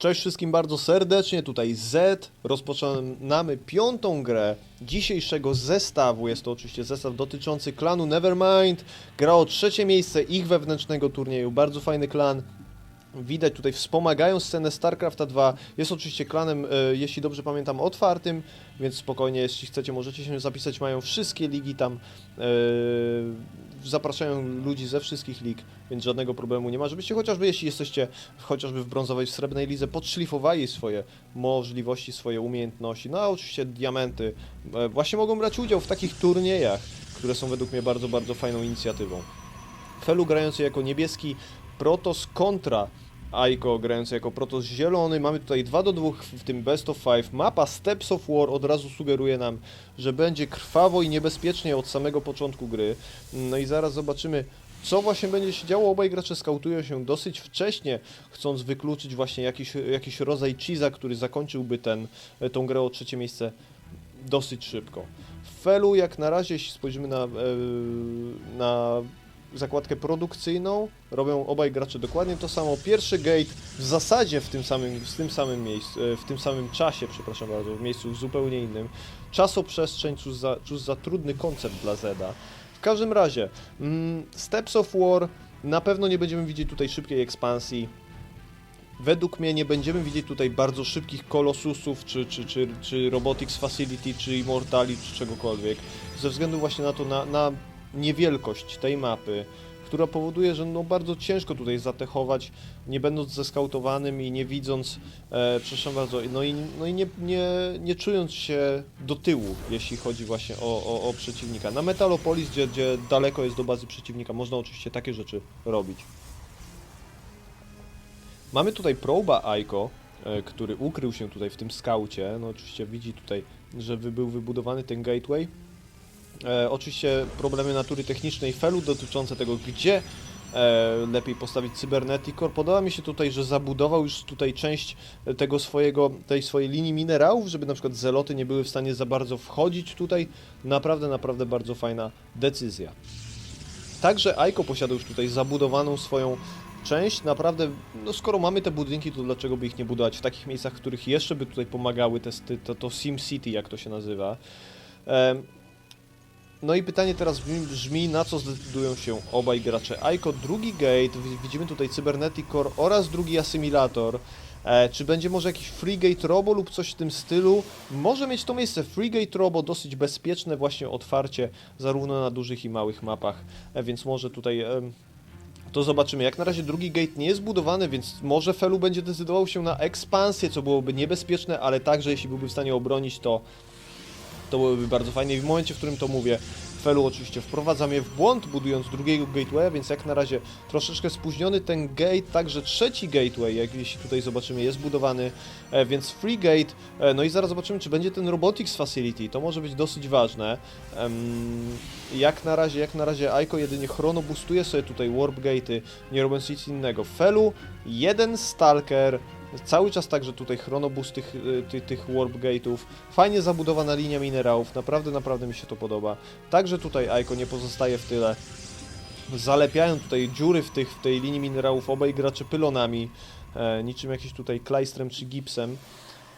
Cześć wszystkim bardzo serdecznie, tutaj Z. Rozpoczynamy piątą grę dzisiejszego zestawu. Jest to oczywiście zestaw dotyczący klanu Nevermind. Gra o trzecie miejsce ich wewnętrznego turnieju. Bardzo fajny klan. Widać tutaj wspomagają scenę StarCrafta 2. Jest oczywiście klanem, e, jeśli dobrze pamiętam, otwartym, więc spokojnie, jeśli chcecie, możecie się zapisać. Mają wszystkie ligi tam. Zapraszają ludzi ze wszystkich lig, więc żadnego problemu nie ma. Żebyście chociażby, jeśli jesteście chociażby w brązowej, w srebrnej lidze, podszlifowali swoje możliwości, swoje umiejętności. No a oczywiście diamenty e, właśnie mogą brać udział w takich turniejach, które są według mnie bardzo, bardzo fajną inicjatywą. Felu grający jako niebieski Protoss kontra Aiko grający jako Protoss zielony. Mamy tutaj 2 do 2 w tym Best of 5. Mapa Steps of War od razu sugeruje nam, że będzie krwawo i niebezpiecznie od samego początku gry. No i zaraz zobaczymy, co właśnie będzie się działo. Obaj gracze skautują się dosyć wcześnie, chcąc wykluczyć właśnie jakiś, jakiś rodzaj cheese'a, który zakończyłby ten, tą grę o trzecie miejsce dosyć szybko. W Felu jak na razie, jeśli spojrzymy na, e, na zakładkę produkcyjną, robią obaj gracze dokładnie to samo. Pierwszy gate w zasadzie w tym samym, w tym samym miejscu, e, w tym samym czasie, przepraszam bardzo, w miejscu zupełnie innym. Czasoprzestrzeń, cóż za, cóż za trudny koncept dla Zeda. W każdym razie, mm, Steps of War, na pewno nie będziemy widzieć tutaj szybkiej ekspansji. Według mnie nie będziemy widzieć tutaj bardzo szybkich kolosusów, czy, czy, czy, czy Robotics Facility, czy Immortali, czy czegokolwiek. Ze względu właśnie na to, na, na niewielkość tej mapy, która powoduje, że no bardzo ciężko tutaj zatechować, nie będąc zeskautowanym i nie widząc, e, przepraszam bardzo, no i, no i nie, nie, nie czując się do tyłu, jeśli chodzi właśnie o, o, o przeciwnika. Na Metalopolis, gdzie, gdzie daleko jest do bazy przeciwnika, można oczywiście takie rzeczy robić. Mamy tutaj proba Aiko, e, który ukrył się tutaj w tym skaucie. No oczywiście widzi tutaj, że był wybudowany ten gateway. E, oczywiście problemy natury technicznej felu dotyczące tego, gdzie e, lepiej postawić Cybernetic Core. Podoba mi się tutaj, że zabudował już tutaj część tego swojego, tej swojej linii minerałów, żeby na przykład zeloty nie były w stanie za bardzo wchodzić tutaj. Naprawdę, naprawdę bardzo fajna decyzja. Także Aiko posiada już tutaj zabudowaną swoją część. Naprawdę, no skoro mamy te budynki, to dlaczego by ich nie budować w takich miejscach, w których jeszcze by tutaj pomagały te, to, to Sim City, jak to się nazywa. Em, no i pytanie teraz brzmi, na co zdecydują się obaj gracze. Aiko, drugi gate, wi- widzimy tutaj Cybernetic Core oraz drugi asymilator. E, czy będzie może jakiś Freegate Robo lub coś w tym stylu? Może mieć to miejsce Freegate Robo, dosyć bezpieczne właśnie otwarcie, zarówno na dużych i małych mapach, e, więc może tutaj em, to zobaczymy. Jak na razie drugi gate nie jest budowany, więc może Felu będzie decydował się na ekspansję, co byłoby niebezpieczne, ale także jeśli byłby w stanie obronić to, to byłoby bardzo fajnie. I w momencie, w którym to mówię, Felu oczywiście wprowadza mnie w błąd, budując drugiego gatewaya, więc jak na razie troszeczkę spóźniony ten gate, także trzeci gateway, jak jeśli tutaj zobaczymy, jest budowany, e, więc free gate, e, no i zaraz zobaczymy, czy będzie ten robotics facility, to może być dosyć ważne. Jak na razie, jak na razie Aiko jedynie chrono boostuje sobie tutaj warp gate'y, nie robiąc nic innego. Felu, jeden stalker, Cały czas także tutaj chronobus tych, y, tych, tych warp gate'ów. Fajnie zabudowana linia minerałów, naprawdę, naprawdę mi się to podoba. Także tutaj Aiko nie pozostaje w tyle. Zalepiają tutaj dziury w, tych, w tej linii minerałów obaj gracze pylonami, e, niczym jakiś tutaj klajstrem czy gipsem.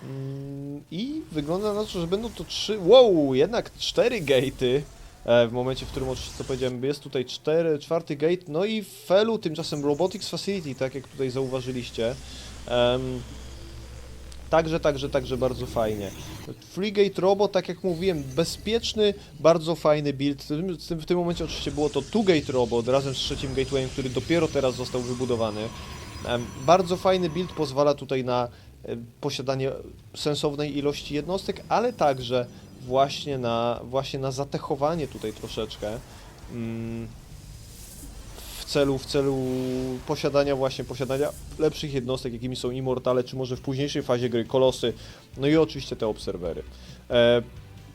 Mm, I wygląda na to, że będą to trzy, wow, jednak cztery gate'y. E, w momencie, w którym oczywiście, co powiedziałem, jest tutaj cztery, czwarty gate, no i Felu tymczasem Robotics Facility, tak jak tutaj zauważyliście. Także, także, także bardzo fajnie. Freegate Robo, tak jak mówiłem, bezpieczny, bardzo fajny build. W tym, w tym, momencie oczywiście było to Two-Gate Robo razem z trzecim gatewayem, który dopiero teraz został wybudowany. Bardzo fajny build pozwala tutaj na posiadanie sensownej ilości jednostek, ale także właśnie na, właśnie na zatechowanie tutaj troszeczkę. Celu, w celu posiadania właśnie, posiadania lepszych jednostek, jakimi są Immortale, czy może w późniejszej fazie gry Kolosy, no i oczywiście te obserwery. E,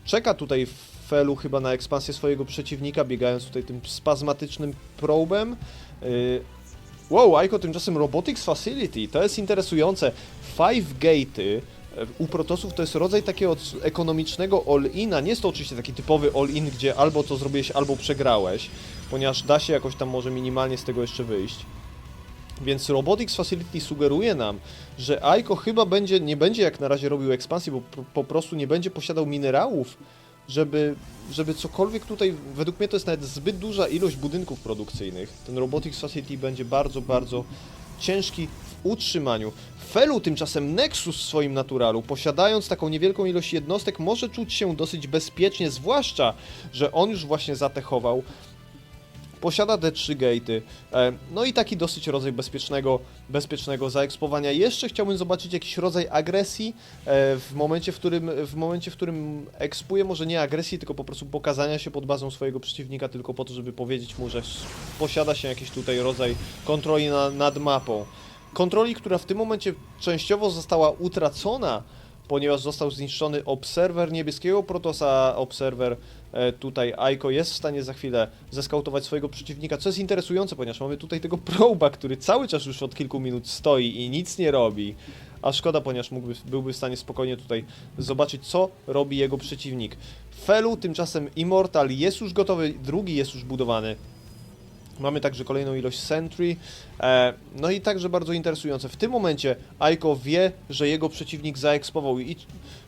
czeka tutaj Felu chyba na ekspansję swojego przeciwnika, biegając tutaj tym spazmatycznym probem. E, wow, Aiko tymczasem Robotics Facility, to jest interesujące. Five Gate'y u Protosów to jest rodzaj takiego ekonomicznego all-ina. Nie jest to oczywiście taki typowy all-in, gdzie albo to zrobiłeś, albo przegrałeś, ponieważ da się jakoś tam może minimalnie z tego jeszcze wyjść. Więc Robotics Facility sugeruje nam, że Aiko chyba będzie, nie będzie jak na razie robił ekspansji, bo po prostu nie będzie posiadał minerałów, żeby, żeby cokolwiek tutaj, według mnie to jest nawet zbyt duża ilość budynków produkcyjnych. Ten Robotics Facility będzie bardzo, bardzo ciężki w utrzymaniu. Felu tymczasem Nexus w swoim naturalu, posiadając taką niewielką ilość jednostek, może czuć się dosyć bezpiecznie, zwłaszcza, że on już właśnie zatechował posiada te trzy gate'y, e, no i taki dosyć rodzaj bezpiecznego, bezpiecznego zaekspowania. Jeszcze chciałbym zobaczyć jakiś rodzaj agresji e, w momencie, w którym, w momencie, w którym ekspuje, może nie agresji, tylko po prostu pokazania się pod bazą swojego przeciwnika, tylko po to, żeby powiedzieć mu, że posiada się jakiś tutaj rodzaj kontroli na, nad mapą. Kontroli, która w tym momencie częściowo została utracona, ponieważ został zniszczony obserwer niebieskiego Protosa, obserwer e, tutaj Aiko jest w stanie za chwilę zeskautować swojego przeciwnika, co jest interesujące, ponieważ mamy tutaj tego proba, który cały czas już od kilku minut stoi i nic nie robi. A szkoda, ponieważ mógłby, byłby w stanie spokojnie tutaj zobaczyć, co robi jego przeciwnik. Felu tymczasem Immortal jest już gotowy, drugi jest już budowany. Mamy także kolejną ilość Sentry. E, no i także bardzo interesujące. W tym momencie Aiko wie, że jego przeciwnik zaekspował i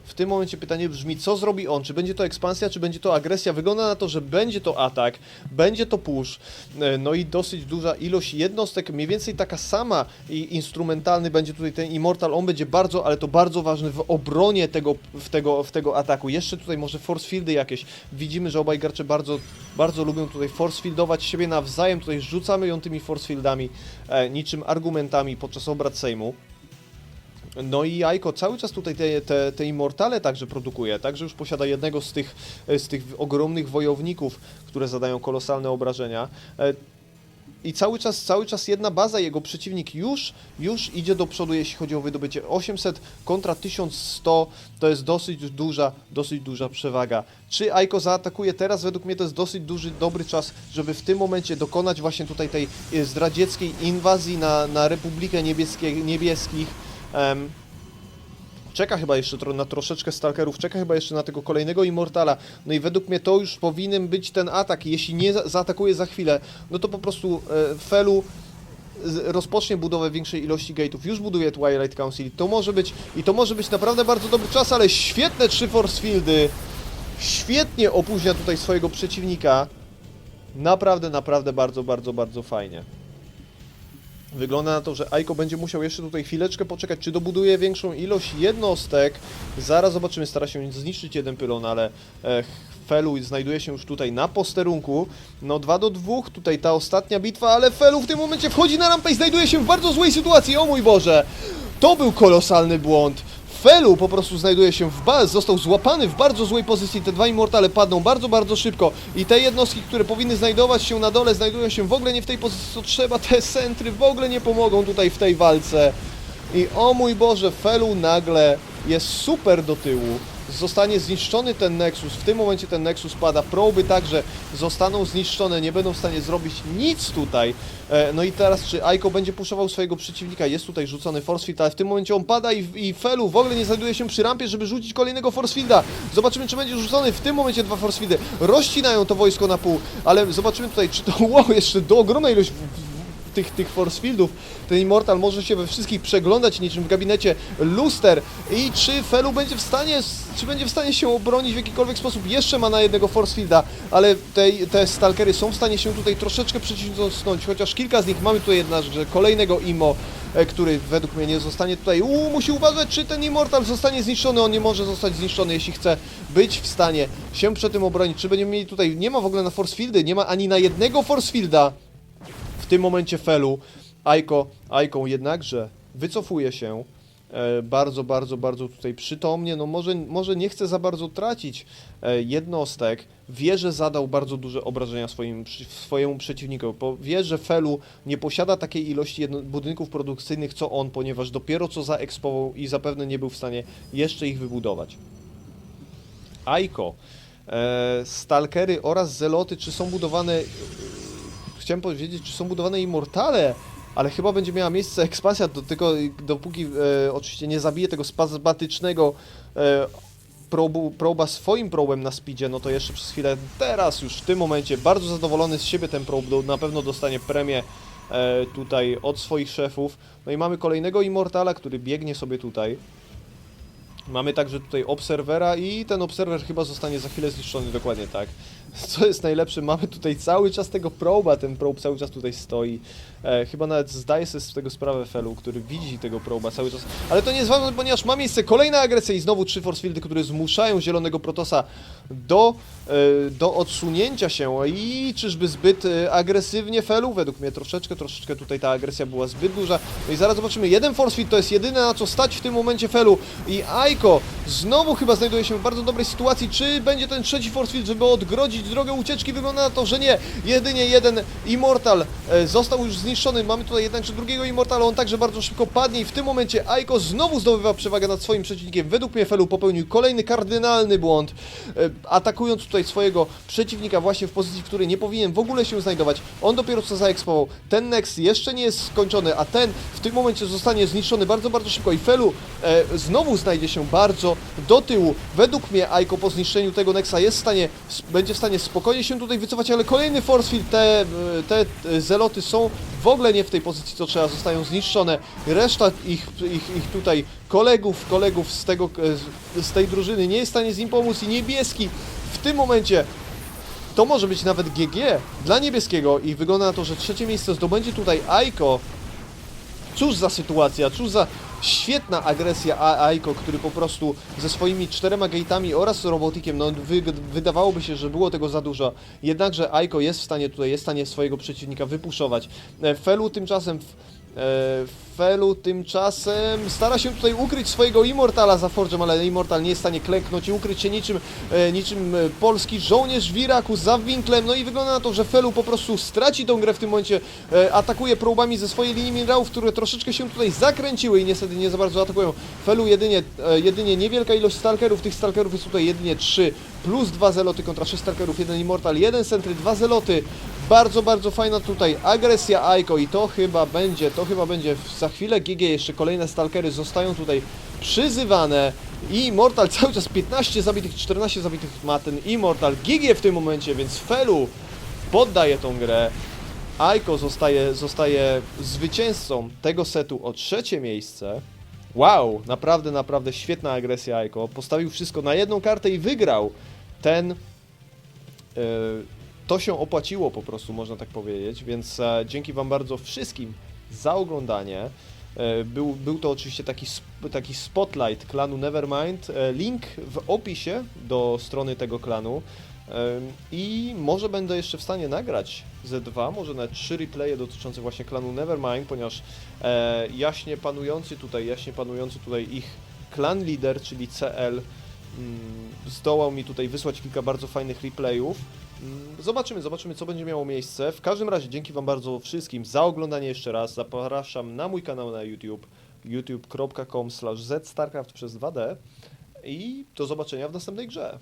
w tym momencie pytanie brzmi, co zrobi on? Czy będzie to ekspansja, czy będzie to agresja? Wygląda na to, że będzie to atak, będzie to push, e, no i dosyć duża ilość jednostek, mniej więcej taka sama i instrumentalny będzie tutaj ten Immortal, on będzie bardzo, ale to bardzo ważny w obronie tego, w tego, w tego ataku. Jeszcze tutaj może force fieldy jakieś. Widzimy, że obaj gracze bardzo, bardzo lubią tutaj force fieldować siebie nawzajem, tutaj rzucamy ją tymi force fieldami, e, niczym argumentami podczas obrad Sejmu. No i Aiko cały czas tutaj te, te, te Immortale także produkuje, także już posiada jednego z tych, z tych ogromnych wojowników, które zadają kolosalne obrażenia. I cały czas, cały czas jedna baza, jego przeciwnik już, już idzie do przodu, jeśli chodzi o wydobycie 800 kontra 1100, to jest dosyć duża, dosyć duża przewaga. Czy Aiko zaatakuje teraz? Według mnie to jest dosyć duży, dobry czas, żeby w tym momencie dokonać właśnie tutaj tej e, zdradzieckiej inwazji na, na Republikę Niebieskich. Em, czeka chyba jeszcze na troszeczkę stalkerów, czeka chyba jeszcze na tego kolejnego Immortala. No i według mnie to już powinien być ten atak. Jeśli nie za, zaatakuje za chwilę, no to po prostu e, Felu rozpocznie budowę większej ilości gate'ów. Już buduje Twilight Council. To może być i to może być naprawdę bardzo dobry czas, ale świetne trzy force fieldy. Świetnie opóźnia tutaj swojego przeciwnika. Naprawdę, naprawdę bardzo, bardzo, bardzo fajnie. Wygląda na to, że Aiko będzie musiał jeszcze tutaj chwileczkę poczekać, czy dobuduje większą ilość jednostek. Zaraz zobaczymy, stara się zniszczyć jeden pylon, ale e, Felu znajduje się już tutaj na posterunku. No 2 do 2, tutaj ta ostatnia bitwa, ale Felu w tym momencie wchodzi na rampę i znajduje się w bardzo złej sytuacji, o mój Boże! To był kolosalny błąd. Felu po prostu znajduje się w baz, został złapany w bardzo złej pozycji. Te dwa immortale padną bardzo, bardzo szybko. I te jednostki, które powinny znajdować się na dole, znajdują się w ogóle nie w tej pozycji, co trzeba. Te centry w ogóle nie pomogą tutaj w tej walce. I o mój Boże, Felu nagle jest super do tyłu. Zostanie zniszczony ten Nexus. W tym momencie ten Nexus pada. Proby także zostaną zniszczone. Nie będą w stanie zrobić nic tutaj. E, no i teraz, czy Aiko będzie puszował swojego przeciwnika? Jest tutaj rzucony Force Field, ale w tym momencie on pada i, i Felu w ogóle nie znajduje się przy rampie, żeby rzucić kolejnego Force Fielda. Zobaczymy, czy będzie rzucony w tym momencie dwa Force Fieldy. Rozcinają to wojsko na pół, ale zobaczymy tutaj, czy to wow, jeszcze do ogromnej w- tych, tych force fieldów. Ten Immortal może się we wszystkich przeglądać niczym w gabinecie luster i czy Felu będzie w stanie, czy będzie w stanie się obronić w jakikolwiek sposób. Jeszcze ma na jednego force fielda, ale te, te stalkery są w stanie się tutaj troszeczkę przycisnąć, chociaż kilka z nich mamy tutaj jedna, że kolejnego Imo, e, który według mnie nie zostanie tutaj. Uuu, musi uważać, czy ten Immortal zostanie zniszczony. On nie może zostać zniszczony, jeśli chce być w stanie się przed tym obronić. Czy będziemy mieli tutaj, nie ma w ogóle na force fieldy, nie ma ani na jednego force fielda tym momencie Felu, Aiko, Aiką jednakże wycofuje się e, bardzo, bardzo, bardzo tutaj przytomnie, no może, może nie chce za bardzo tracić e, jednostek, wie, że zadał bardzo duże obrażenia swoim, swojemu przeciwnikowi, wie, że Felu nie posiada takiej ilości jedno, budynków produkcyjnych co on, ponieważ dopiero co zaekspował i zapewne nie był w stanie jeszcze ich wybudować. Aiko, e, Stalkery oraz Zeloty, czy są budowane chciałem powiedzieć, czy są budowane immortale, ale chyba będzie miała miejsce ekspansja do tego, dopóki e, oczywiście nie zabije tego spazmatycznego e, probu, proba swoim probem na speedzie, no to jeszcze przez chwilę, teraz już w tym momencie, bardzo zadowolony z siebie ten prob, na pewno dostanie premię e, tutaj od swoich szefów. No i mamy kolejnego Immortala, który biegnie sobie tutaj. Mamy także tutaj obserwera i ten obserwer chyba zostanie za chwilę zniszczony, dokładnie tak. Co jest najlepsze, mamy tutaj cały czas tego proba, ten probe cały czas tutaj stoi. E, chyba nawet zdaje sobie z tego sprawę Felu, który widzi tego proba cały czas. Ale to nie jest ważne, ponieważ ma miejsce kolejna agresja i znowu trzy force fieldy, które zmuszają zielonego Protosa do, e, do odsunięcia się. I czyżby zbyt e, agresywnie Felu? Według mnie troszeczkę, troszeczkę tutaj ta agresja była zbyt duża. No i zaraz zobaczymy, jeden force field to jest jedyne na co stać w tym momencie Felu i Znowu chyba znajduje się w bardzo dobrej sytuacji. Czy będzie ten trzeci force field, żeby odgrodzić drogę ucieczki? Wygląda na to, że nie. Jedynie jeden Immortal e, został już zniszczony. Mamy tutaj jednak czy drugiego Immortala, on także bardzo szybko padnie i w tym momencie Aiko znowu zdobywa przewagę nad swoim przeciwnikiem. Według mnie Felu popełnił kolejny kardynalny błąd, e, atakując tutaj swojego przeciwnika właśnie w pozycji, w której nie powinien w ogóle się znajdować. On dopiero co zaekspował. Ten Nex jeszcze nie jest skończony, a ten w tym momencie zostanie zniszczony bardzo, bardzo szybko i Felu e, znowu znajdzie się bardzo do tyłu. Według mnie Aiko po zniszczeniu tego Nexa jest w stanie, będzie w stanie spokojnie się tutaj wycofać, ale kolejny force field, te, te zeloty są w ogóle nie w tej pozycji, co trzeba, zostają zniszczone. Reszta ich, ich, ich tutaj kolegów, kolegów z, tego, z tej drużyny nie jest w stanie z nim pomóc i niebieski w tym momencie to może być nawet GG dla niebieskiego i wygląda na to, że trzecie miejsce zdobędzie tutaj Aiko. Cóż za sytuacja, cóż za świetna agresja Aiko, który po prostu ze swoimi czterema gate'ami oraz robotikiem, no wy, wydawałoby się, że było tego za dużo, jednakże Aiko jest w stanie tutaj, jest w stanie swojego przeciwnika wypuszować. E, Felu tymczasem... W, Felu tymczasem stara się tutaj ukryć swojego Immortala za Forge'em, ale Immortal nie jest w stanie klęknąć i ukryć się niczym, e, niczym e, polski żołnierz w Iraku za winklem. No i wygląda na to, że Felu po prostu straci tą grę w tym momencie. E, atakuje próbami ze swojej linii minerałów, które troszeczkę się tutaj zakręciły i niestety nie za bardzo atakują. Felu jedynie, e, jedynie niewielka ilość stalkerów. Tych stalkerów jest tutaj jedynie 3 plus 2 zeloty kontra 6 stalkerów, jeden Immortal, jeden Sentry, 2 zeloty. Bardzo, bardzo fajna tutaj agresja Aiko i to chyba będzie, to chyba będzie za chwilę GG, jeszcze kolejne stalkery zostają tutaj przyzywane i Immortal cały czas 15 zabitych, 14 zabitych ma ten Immortal GG w tym momencie, więc Felu poddaje tą grę. Aiko zostaje, zostaje zwycięzcą tego setu o trzecie miejsce. Wow, naprawdę, naprawdę świetna agresja Aiko. Postawił wszystko na jedną kartę i wygrał ten E, to się opłaciło po prostu, można tak powiedzieć, więc e, dzięki Wam bardzo wszystkim za oglądanie. E, Był, był to oczywiście taki, taki spotlight klanu Nevermind. Link w opisie do strony tego klanu. I może będę jeszcze w stanie nagrać Z2, może nawet 3 replaye dotyczące właśnie klanu Nevermind, ponieważ e, jaśnie panujący tutaj, jaśnie panujący tutaj ich klan leader, czyli CL, mm, zdołał mi tutaj wysłać kilka bardzo fajnych replayów. Mm, Zobaczymy, zobaczymy co będzie miało miejsce. W każdym razie dzięki Wam bardzo wszystkim za oglądanie jeszcze raz. Zapraszam na mój kanał na YouTube youtube.com zstarcraft przez 2D i do zobaczenia w następnej grze.